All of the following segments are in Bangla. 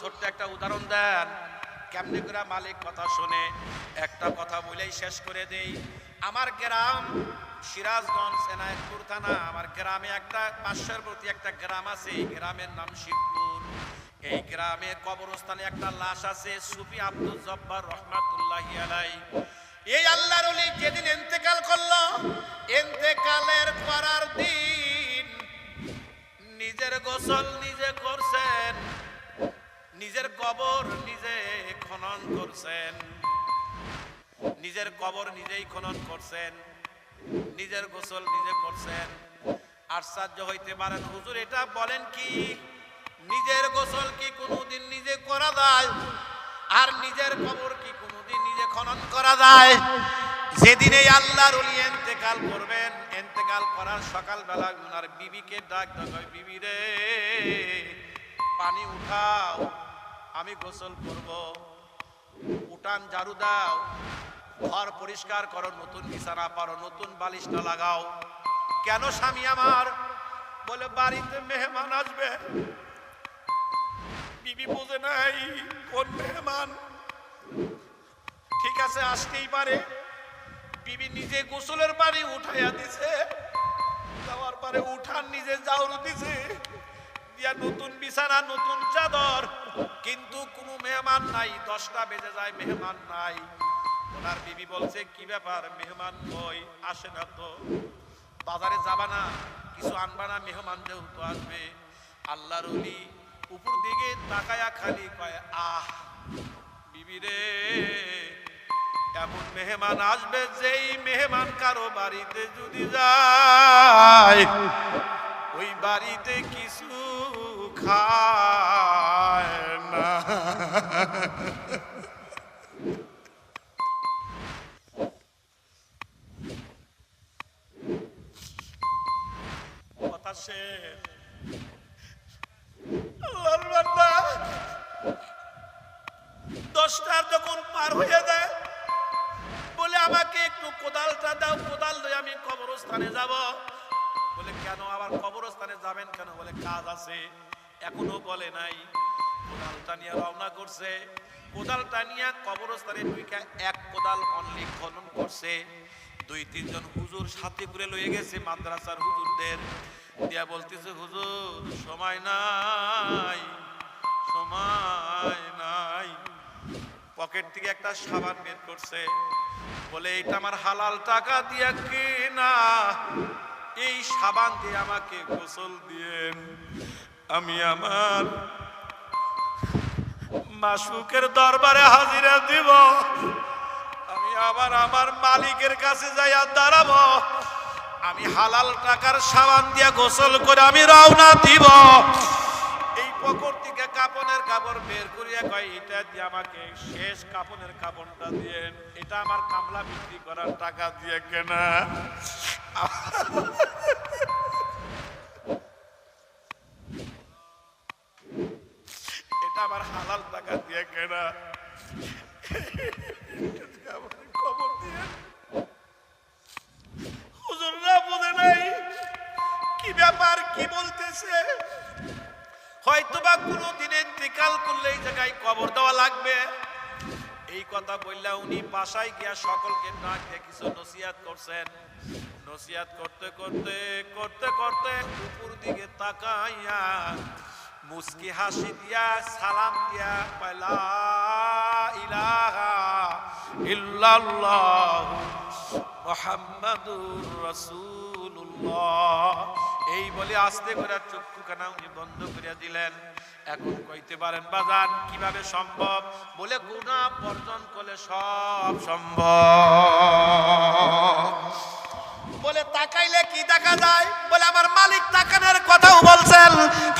ছোট্ট একটা উদাহরণ দেন। কেমনি করে মালিক কথা শুনে একটা কথা বলেই শেষ করে দেই। আমার গ্রাম সিরাজগঞ্জ, সেনায়তপুর থানা। আমার গ্রামে একটা পার্শ্ববর্তী একটা গ্রাম আছে গ্রামের নাম শিবপুর। এই গ্রামে কবরস্থানে একটা লাশ আছে, সুফি আব্দুল জব্বার রহমাতুল্লাহ আলাই এই আল্লাহর যেদিন ইন্তেকাল করল করছেন। নিজের কবর নিজেই খনন করছেন। নিজের গোসল নিজে করছেন। আশ্চর্য হইতে পারেন হুজুর, এটা বলেন কি? নিজের গোসল কি কোনোদিন নিজে করা যায়? আর নিজের কবর কি কোনোদিন নিজে খনন করা যায়? যেদিন এই আল্লাহর উলি এন্তেকাল করবেন, এন্তেকাল করার সকালবেলা ওনার বিবিকে ডাক ডাক বিবি রে, পানি উঠাও, আমি গোসল করব। উঠান ঝাড়ু দাও, ঘর পরিষ্কার করো, নতুন বিছানা পারো, নতুন বালিশটা লাগাও। কেন স্বামী আমার? বলে বাড়িতে মেহমান আসবে। বিবি বোঝে নাই কোন মেহমান। ঠিক আছে, আসতেই পারে। বিবি নিজে গোসলের পানি উঠাইয়া দিছে, যাওয়ার পরে উঠান নিজে জাউরু দিছে। দিয়া নতুন বিছানা, নতুন চাদর। কিন্তু কোনো মেহমান নাই, দশটা বেজে যায়, মেহমান নাই। ওনার বিবি বলছে, কি ব্যাপার, মেহমান কই? আসে না তো বাজারে যাবা না, কিছু আনবা না, মেহমান যেহেতু আসবে। আল্লাহর অলি উপর দিকে তাকায়া খালি কয়, আহ, বিবি রে, এমন মেহমান আসবে যেই মেহমান কারও বাড়িতে যদি যায়। ওই বাড়িতে কিছু দশটার যখন পার হয়ে যায়, বলে, আমাকে একটু কোদালটা দাও, কোদাল দিয়ে আমি কবরস্থানে যাব। বলে, কেন আবার কবরস্থানে যাবেন কেন? বলে, কাজ আছে, এখনও বলে নাই। কোদালটা নিয়ে রওনা করছে। কোদালটা নিয়ে কবরস্থানে ঢুইকা এক কোদাল অনলি খনন করছে। দুই, তিনজন হুজুর সাথে করে লয়ে গেছে মাদ্রাসার হুজুরদের। দিয়া বলতেছে, হুজুর, সময় নাই সময় নাই। পকেট থেকে একটা সাবান বের করছে। বলে এটা আমার হালাল টাকা দিয়ে কেনা। এই সাবান দিয়ে আমাকে গোসল দিয়েন। আমি আমার মাসুকের দরবারে হাজিরা দিব। আমি আবার আমার মালিকের কাছে যাইয়া দাঁড়াবো। আমি হালাল টাকার সাবান দিয়া গোসল করে আমি রওনা দিব। এই পকর থেকে কাপনের কাপড় বের করিয়া কয়, এটা দিয়ে আমাকে শেষ কাপনের কাপড়টা দিয়ে এটা আমার কামলা বিক্রি করার টাকা দিয়ে কেনা। আমার হালাল টাকা দিয়ে কেনা। খবর দেওয়া লাগবে। এই কথা উনি, বাসায় গিয়া সকলকে দিয়ে কিছু করছেন। করতে করতে করতে করতে উপর দিকে তাকাইয়া মুস্কি হাসি দিয়া, সালাম দিয়া পয়লা ইলাহা ইল্লাল্লাহ মোহাম্মদুর রাসূলুল্লাহ। এই বলে আস্তে করে চক্ষুখানা উনি বন্ধ করে দিলেন। এখন কইতে পারেন, বাজান, কীভাবে সম্ভব? বলে গুণা বর্জন করলে সব সম্ভব। বলে, তাকাইলে কি দেখা যায়? বলে, আমার মালিক তাকানোর কথাও বলছেন।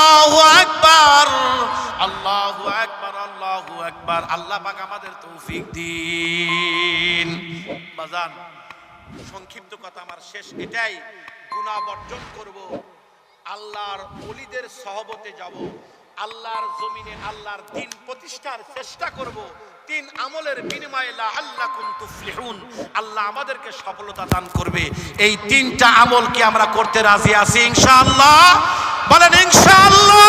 আল্লাহু আকবার। আল্লাহু আকবার আল্লাহু আকবার। আল্লাহ পাক আমাদের তৌফিক দিন। বাজান সংক্ষিপ্ত কথা আমার শেষ। এটাই গুনাহ বর্জন করব। আল্লাহর অলিদের সহবতে যাব। আল্লাহর জমিনে আল্লাহর দিন প্রতিষ্ঠার চেষ্টা করব। তিন আমলের বিনিময়ে লা আল্লাকুম তুফলিহুন। আল্লাহ আমাদেরকে সফলতা দান করবে। এই তিনটা আমল কি আমরা করতে রাজি আছি? ইনশাআল্লাহ। বলেন, ইনশাআল্লাহ।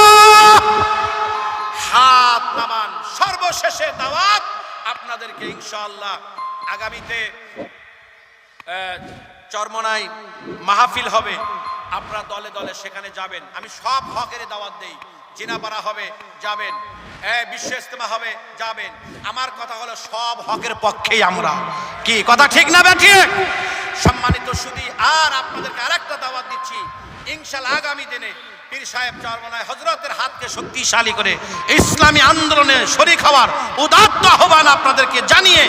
হাত নামান, সর্বশেষে দাওয়াত। আপনাদেরকে ইনশাআল্লাহ আগামীতে চরমনাই মাহফিল হবে। আপনারা দলে দলে সেখানে যাবেন। আমি সব হকের দাওয়াত দেই। জিনাপাড়া হবে, যাবেন। বিশ্ব ইস্তেমা হবে, যাবেন। আমার কথা হলো, সব হকের পক্ষেই আমরা। কি, কথা ঠিক না ঠিক সম্মানিত সুদী, আর আপনাদেরকে আরেকটা দাওয়াত দিচ্ছি। ইনশাল্লাহ আগামী দিনে পীর সাহেব চরমনায় হজরতের হাতকে শক্তিশালী করে ইসলামী আন্দোলনে শরিক হওয়ার উদাত্ত আহ্বান আপনাদেরকে জানিয়ে